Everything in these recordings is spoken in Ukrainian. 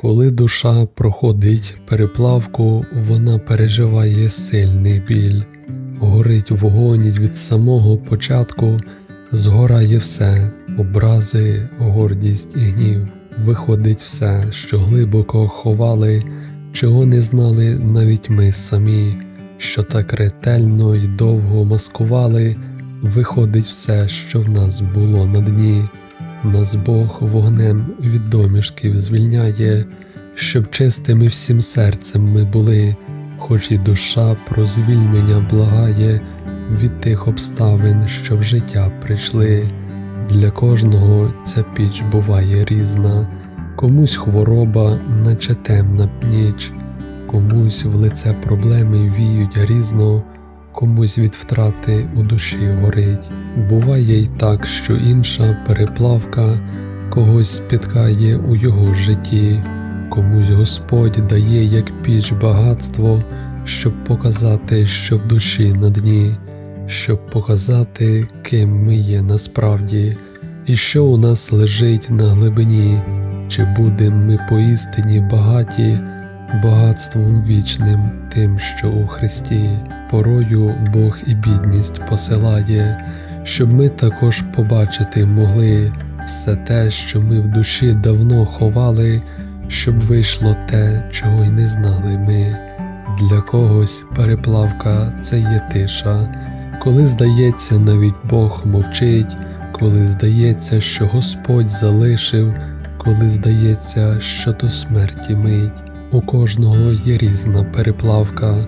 Коли душа проходить переплавку, вона переживає сильний біль, горить вогонь від самого початку, згорає все, образи, гордість і гнів. Виходить все, що глибоко ховали, чого не знали навіть ми самі, що так ретельно й довго маскували, виходить все, що в нас було на дні. Нас Бог вогнем від домішків звільняє, щоб чистими всім серцем ми були, хоч і душа про звільнення благає від тих обставин, що в життя прийшли. Для кожного ця піч буває різна, комусь хвороба, наче темна ніч, комусь в лице проблеми віють грізно, комусь від втрати у душі горить. Буває й так, що інша переплавка когось спіткає у його житті, комусь Господь дає як піч багатство, щоб показати, що в душі на дні, щоб показати, ким ми є насправді, і що у нас лежить на глибині, чи будемо ми поістині багаті багатством вічним, тим, що у Христі. Порою Бог і бідність посилає, щоб ми також побачити могли все те, що ми в душі давно ховали, щоб вийшло те, чого й не знали ми. Для когось переплавка це є тиша, коли здається, навіть Бог мовчить, коли здається, що Господь залишив, коли здається, що до смерті мить. У кожного є різна переплавка,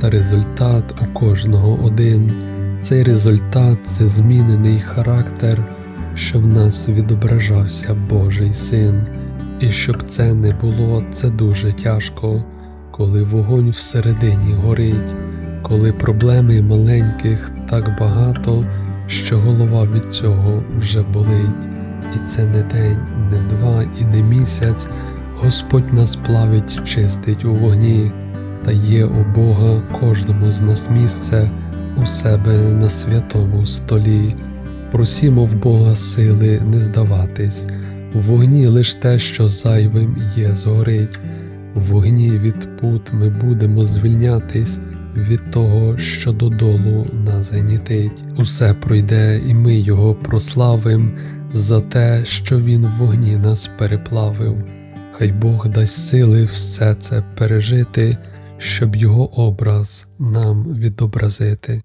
та результат у кожного один. Цей результат це змінений характер, щоб в нас відображався Божий син. І щоб це не було, це дуже тяжко, коли вогонь всередині горить, коли проблеми маленьких так багато, що голова від цього вже болить. І це не день, не два і не місяць. Господь нас плавить, чистить у вогні, та є у Бога кожному з нас місце у себе на святому столі. Просімо в Бога сили не здаватись, в вогні лиш те, що зайвим є, згорить. В вогні від пут ми будемо звільнятись від того, що додолу нас гнітить. Усе пройде, і ми його прославим за те, що Він в вогні нас переплавив. Хай Бог дасть сили все це пережити, щоб його образ нам відобразити.